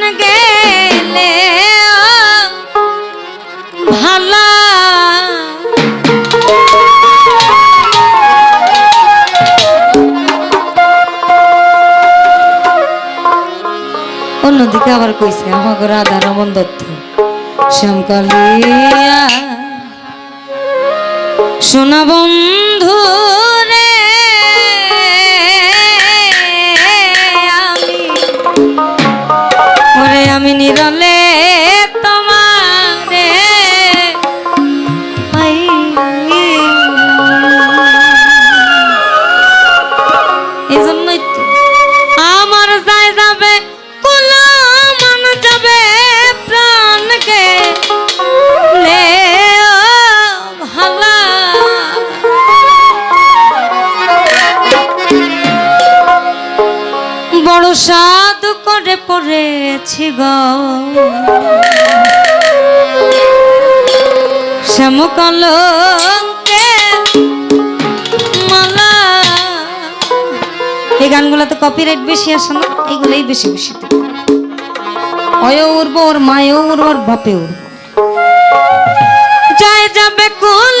না গেলে ভালা। অন্যদিকে আবার কইছে আমাকে রাধা রমন দত্ত শ্যামকালিয়া সোনা করে পড়েছি গ। শ্যামকলঙ্কে মালা। এই গানগুলোতে কপিরাইট বেশি আসে না, এইগুলোই বেশি বেশি অয় ওর উড়বো ওর বাপে উড়বো যায় যাবে কোন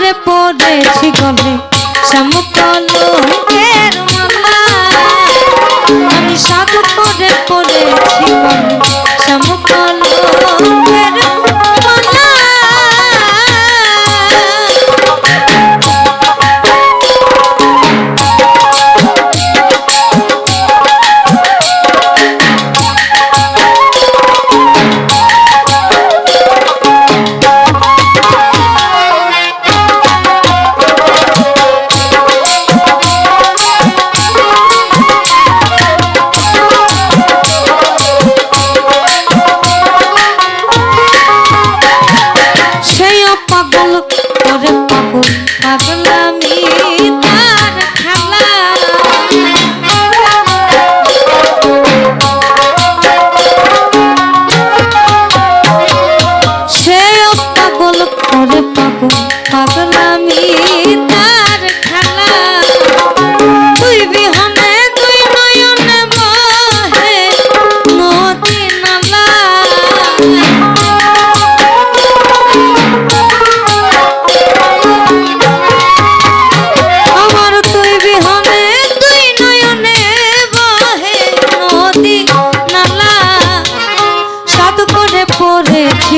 করে পড়েছি গলে শ্যামকলঙ্কের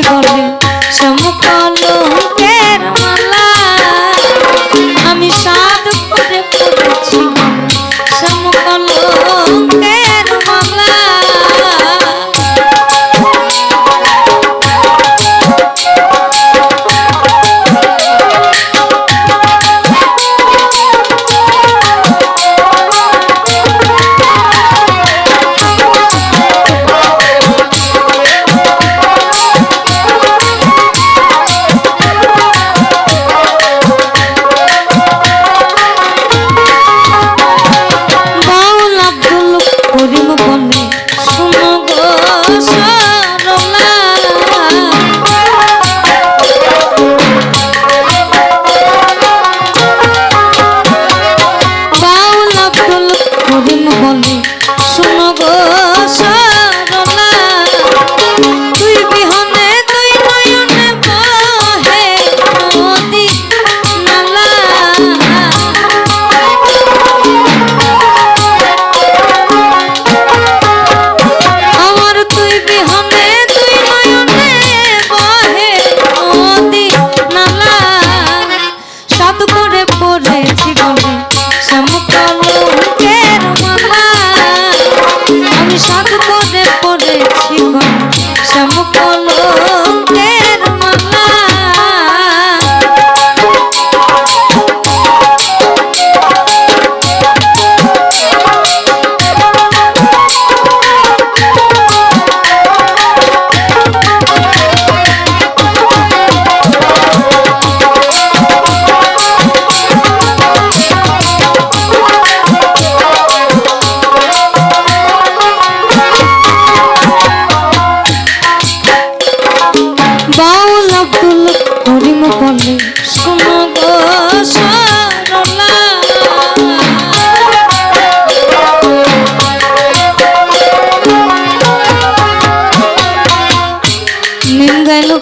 পড়েছি গলে সমকলঙ্কের মালা আমি সাধ করে পড়েছি সমকলঙ্কের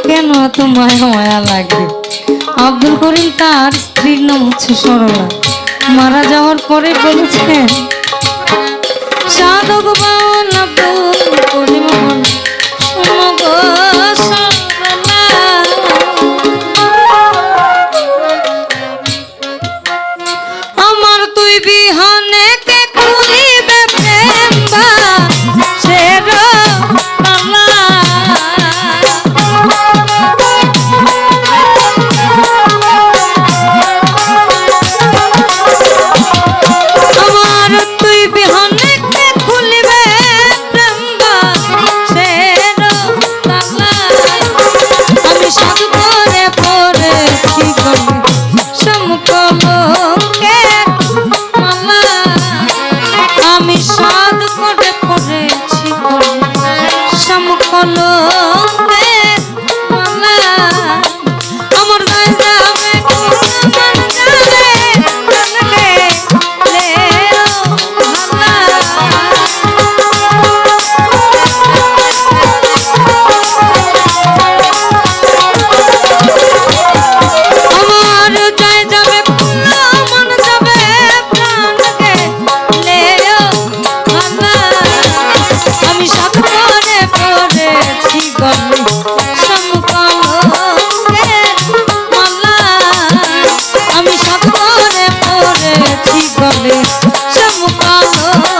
কেন এত মায়া মায়া লাগে? আব্দুল করিম তার স্ত্রীর নাম হচ্ছে সরলা। মারা যাওয়ার পরে বলেছেন, সাধক বাউল আব্দুল করিম করেছি গলে সব পাগল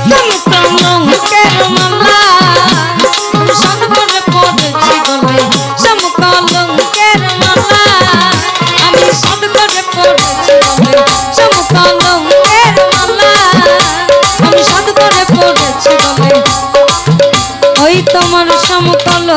তোমার সমতল